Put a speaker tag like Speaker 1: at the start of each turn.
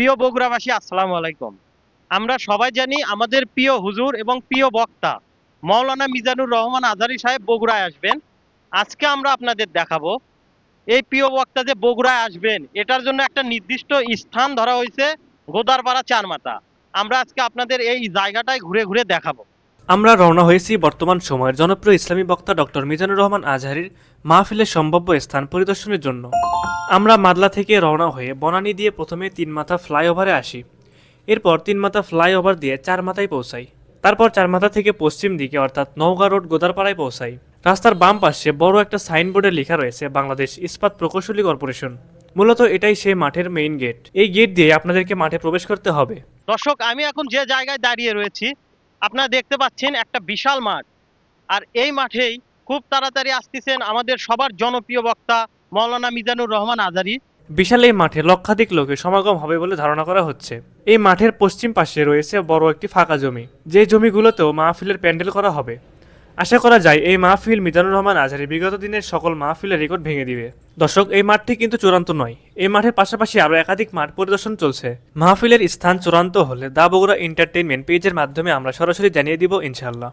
Speaker 1: প্রিয় বগুড়াবাসী, আসসালামু আলাইকুম। আমরা সবাই জানি আমাদের প্রিয় হুজুর এবং প্রিয় বক্তা মৌলানা মিজানুর রহমান আজারি সাহেব বগুড়ায় আসবেন। আজকে আমরা আপনাদের দেখাবো এই প্রিয় বক্তা যে বগুড়ায় আসবেন, এটার জন্য একটা নির্দিষ্ট স্থান ধরা হয়েছে গোদারপাড়া চারমাতা আমরা আজকে আপনাদের এই জায়গাটায় ঘুরে ঘুরে দেখাবো।
Speaker 2: আমরা রওনা হয়েছি বর্তমান সময়ের জনপ্রিয় ইসলামী বক্তা ডক্টর মিজানুর রহমান আজহারির মাহফিলের সম্ভাব্য স্থান পরিদর্শনের জন্য। আমরা মাদলা থেকে রওনা হয়ে বনানী দিয়ে প্রথমে তিন মাথা ফ্লাইওভারে আসি। এরপর তিন মাথা ফ্লাইওভার দিয়ে চার মাথায় পৌঁছাই। তারপর চার মাথা থেকে পশ্চিম দিকে, অর্থাৎ নওগাঁ রোড গোদারপাড়ায় পৌঁছাই। রাস্তার বাম পাশে বড় একটা সাইনবোর্ডে লেখা রয়েছে, বাংলাদেশ ইস্পাত প্রকৌশলী কর্পোরেশন। মূলত এটাই সেই মাঠের মেইন গেট এই গেট দিয়ে আপনাদেরকে মাঠে প্রবেশ করতে হবে।
Speaker 1: দর্শক, আমি এখন যে জায়গায় দাঁড়িয়ে রয়েছি আপনারা দেখতে পাচ্ছেন একটা বিশাল মাঠ। আর এই মাঠেই খুব তাড়াতাড়ি আসতেছেন আমাদের সবার জনপ্রিয় বক্তা মৌলানা মিজানুর রহমান আজারি।
Speaker 2: বিশাল এই মাঠে লক্ষাধিক লোকের সমাগম হবে বলে ধারণা করা হচ্ছে। এই মাঠের পশ্চিম পাশে রয়েছে বড় একটি ফাঁকা জমি। যে জমিগুলোতেও মাহফিলের প্যান্ডেল করা হবে। আশা করা যায় এই মাহফিল মিজানুর রহমান আজহারি বিগত দিনের সকল মাহফিলের রেকর্ড ভেঙে দিবে। দর্শক, এই মাঠটি কিন্তু চূড়ান্ত নয়। এই মাঠের পাশাপাশি আরও একাধিক মাঠ পরিদর্শন চলছে। মাহফিলের স্থান চূড়ান্ত হলে দা বগুড়া এন্টারটেইনমেন্ট পেজের মাধ্যমে আমরা সরাসরি জানিয়ে দিব ইনশাল্লাহ